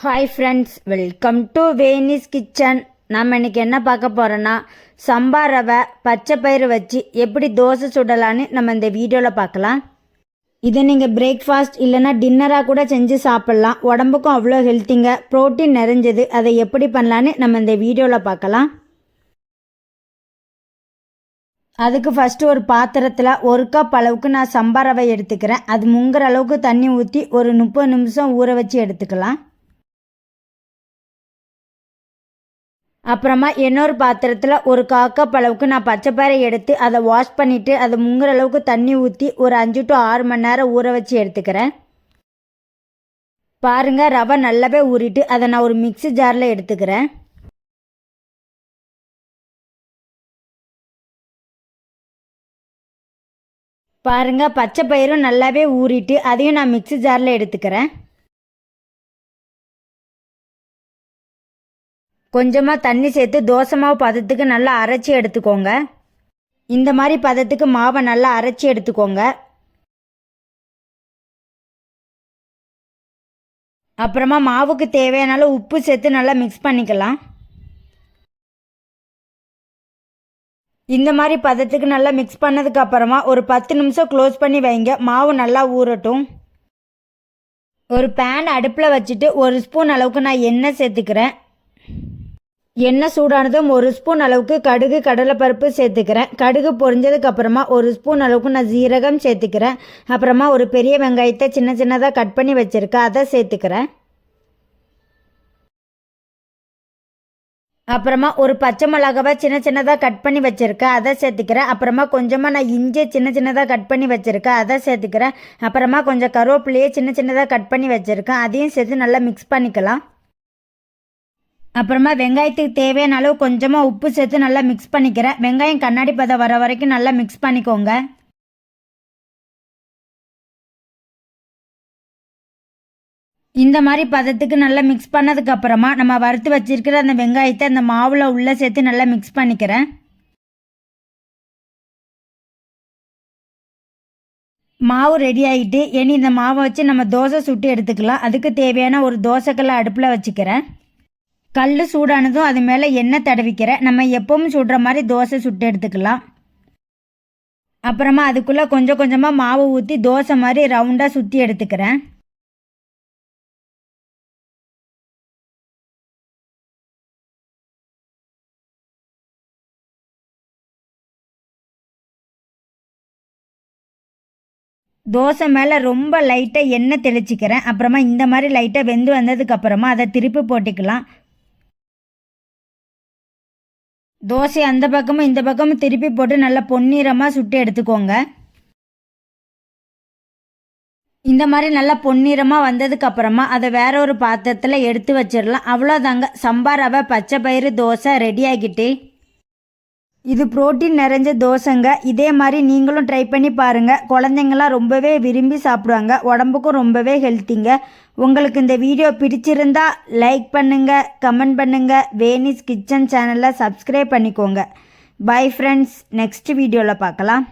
Hi friends welcome to Venis kitchen நம்ம இன்னைக்கு என்ன பார்க்க போகிறோன்னா சம்பா ரவை பச்சை பயிறு வச்சு எப்படி தோசை சுடலான்னு நம்ம இந்த வீடியோவில் பார்க்கலாம். இதை நீங்கள் பிரேக்ஃபாஸ்ட் இல்லைன்னா டின்னராக கூட செஞ்சு சாப்பிட்லாம். உடம்புக்கும் அவ்வளோ ஹெல்த்திங்க ப்ரோட்டீன் நிறைஞ்சது. அதை எப்படி பண்ணலான்னு நம்ம இந்த வீடியோவில் பார்க்கலாம். அதுக்கு ஃபஸ்ட்டு ஒரு பாத்திரத்தில் ஒரு கப் அளவுக்கு நான் சம்பா ரவை எடுத்துக்கிறேன். அது முங்குற அளவுக்கு தண்ணி ஊற்றி ஒரு முப்பது நிமிஷம் ஊற வச்சு எடுத்துக்கலாம். அப்புறமா இன்னொரு பாத்திரத்தில் ஒரு காக்கப் அளவுக்கு நான் பச்சைப்பயிரை எடுத்து அதை வாஷ் பண்ணிவிட்டு அதை முங்குற அளவுக்கு தண்ணி ஊற்றி ஒரு அஞ்சு டு ஆறு மணி நேரம் ஊற வச்சு எடுத்துக்கிறேன். பாருங்க ரவை நல்லாவே ஊறிட்டு அதை நான் ஒரு மிக்சி ஜாரில் எடுத்துக்கிறேன். பாருங்கள் பச்சை பயிரும் நல்லாவே ஊறிட்டு அதையும் நான் மிக்ஸி ஜாரில் எடுத்துக்கிறேன். கொஞ்சமாக தண்ணி சேர்த்து தோசை மாவு பதத்துக்கு நல்லா அரைச்சி எடுத்துக்கோங்க. இந்த மாதிரி பதத்துக்கு மாவை நல்லா அரைச்சி எடுத்துக்கோங்க. அப்புறமா மாவுக்கு தேவையான உப்பு சேர்த்து நல்லா மிக்ஸ் பண்ணிக்கலாம். இந்த மாதிரி பதத்துக்கு நல்லா மிக்ஸ் பண்ணதுக்கு அப்புறமா ஒரு பத்து நிமிஷம் க்ளோஸ் பண்ணி வைங்க. மாவு நல்லா ஊறட்டும். ஒரு பேன் அடுப்பில் வச்சுட்டு ஒரு ஸ்பூன் அளவுக்கு நான் எண்ணெய் சேர்த்துக்கிறேன். எண்ணெய் சூடானதும் ஒரு ஸ்பூன் அளவுக்கு கடுகு கடலைப்பருப்பு சேர்த்துக்கிறேன். கடுகு பொரிஞ்சதுக்கு அப்புறமா ஒரு ஸ்பூன் அளவுக்கு நான் ஜீரகம் சேர்த்துக்கிறேன். அப்புறமா ஒரு பெரிய வெங்காயத்தை சின்ன சின்னதாக கட் பண்ணி வச்சுருக்கேன். அதை சேர்த்துக்கிறேன். அப்புறமா ஒரு பச்சை மிளகாவை சின்ன சின்னதாக கட் பண்ணி வச்சுருக்கேன். அதை சேர்த்துக்கிறேன். அப்புறமா கொஞ்சமாக நான் இஞ்சி சின்ன சின்னதாக கட் பண்ணி வச்சுருக்கேன். அதை சேர்த்துக்கிறேன். அப்புறமா கொஞ்சம் கருவேப்பிலையே சின்ன சின்னதாக கட் பண்ணி வச்சுருக்கேன். அதையும் சேர்த்து நல்லா மிக்ஸ் பண்ணிக்கலாம். அப்புறமா வெங்காயத்துக்கு தேவையான அளவு கொஞ்சமாக உப்பு சேர்த்து நல்லா மிக்ஸ் பண்ணிக்கிறேன். வெங்காயம் கண்ணாடி பதம் வர வரைக்கும் நல்லா மிக்ஸ் பண்ணிக்கோங்க. இந்த மாதிரி பதத்துக்கு நல்லா மிக்ஸ் பண்ணதுக்கப்புறமா நம்ம வறுத்து வச்சிருக்கிற அந்த வெங்காயத்தை அந்த மாவில் உள்ளே சேர்த்து நல்லா மிக்ஸ் பண்ணிக்கிறேன். மாவு ரெடி ஆகிட்டு இனி இந்த மாவை வச்சு நம்ம தோசை சுட்டு எடுத்துக்கலாம். அதுக்கு தேவையான ஒரு தோசைக்கெல்லாம் அடுப்பில் வச்சுக்கிறேன். கல் சூடானதும் அது மேலே எண்ணெய் தடவிக்கிறேன். நம்ம எப்பவும் சுடுற மாதிரி தோசை சுட்டு எடுத்துக்கலாம். அப்புறமா அதுக்குள்ளே கொஞ்சம் கொஞ்சமாக மாவு ஊற்றி தோசை மாதிரி ரவுண்டாக சுற்றி எடுத்துக்கிறேன். தோசை மேலே ரொம்ப லைட்டாக எண்ணெய் தெளிச்சிக்கிறேன். அப்புறமா இந்த மாதிரி லைட்டாக வெந்து வந்ததுக்கப்புறமா அதை திருப்பி போட்டுக்கலாம். தோசை அந்த பக்கமும் இந்த பக்கமும் திருப்பி போட்டு நல்லா பொன்னிறமாக சுட்டு எடுத்துக்கோங்க. இந்த மாதிரி நல்லா பொன்னிறமாக வந்ததுக்கு அப்புறமா அதை வேற ஒரு பாத்திரத்தில் எடுத்து வச்சிடலாம். அவ்வளோதாங்க சம்பாராவை பச்சை பயிறு தோசை ரெடி ஆகிட்டு. இது புரோட்டீன் நிறைஞ்ச தோசைங்க. இதே மாதிரி நீங்களும் ட்ரை பண்ணி பாருங்கள் குழந்தைங்களாம் ரொம்பவே விரும்பி சாப்பிடுவாங்க. உடம்புக்கும் ரொம்பவே ஹெல்த்திங்க உங்களுக்கு இந்த வீடியோ பிடிச்சிருந்தா லைக் பண்ணுங்கள் கமெண்ட் பண்ணுங்கள் வேனிஸ் கிச்சன் சேனலை சப்ஸ்கிரைப் பண்ணிக்கோங்க. பை ஃப்ரெண்ட்ஸ் நெக்ஸ்ட் வீடியோவில் பார்க்கலாம்.